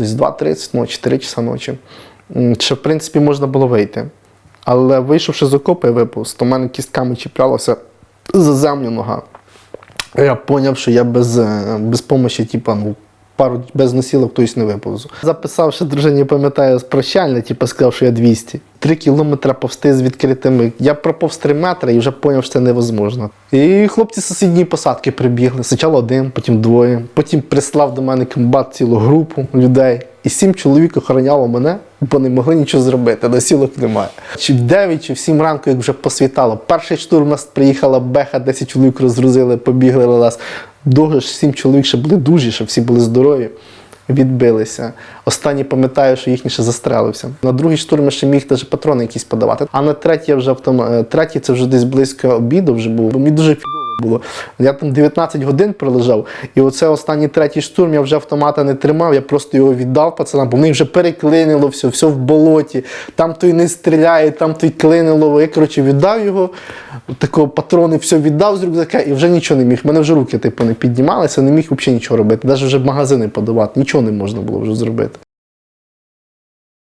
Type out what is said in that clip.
десь 2.30 ночі, 3 часа ночі. що, в принципі, можна було вийти. Але вийшовши з окопу, я виповз, то в мене кістками чіплялася за землю нога. Я зрозумів, що я без, е, без помощі, типу, ну, пару без носілок хтось не виповзу. Записавши дружині, пам'ятаю, прощальне, типу, сказав, що я 200. Три кілометри повсти з відкритими. Я проповз три метри і вже зрозумів, що це невозможно. І хлопці з сусідньої посадки прибігли. Спочатку один, потім двоє. Потім прислав до мене комбат цілу групу людей. І сім чоловік охороняло мене, бо не могли нічого зробити, носілок немає. Чи в 9, чи в 7 ранку, як вже посвітало. Перший штурм нас приїхала беха, 10 чоловік розгрузили, побігли на нас. Дуже ж 7 чоловік ще були дужі, ще всі були здорові. Відбилися. Останній пам'ятаю, що їхній ще застрелився. На другий штурм ще міг теж патрони якісь подавати. А на третій я вже автом... е, третій це вже десь близько обіду вже був. Бо мені дуже було. Я там 19 годин пролежав, і оце останній третій штурм я вже автомата не тримав, я просто його віддав пацанам, бо мені вже переклинило все, все в болоті. Там той не стріляє, там той клинило. Я коротше віддав його, такого патрони, все віддав з рюкзака і вже нічого не міг. У мене вже руки типу не піднімалися, не міг взагалі нічого робити. Навіть вже магазини подавати, нічого не можна було вже зробити.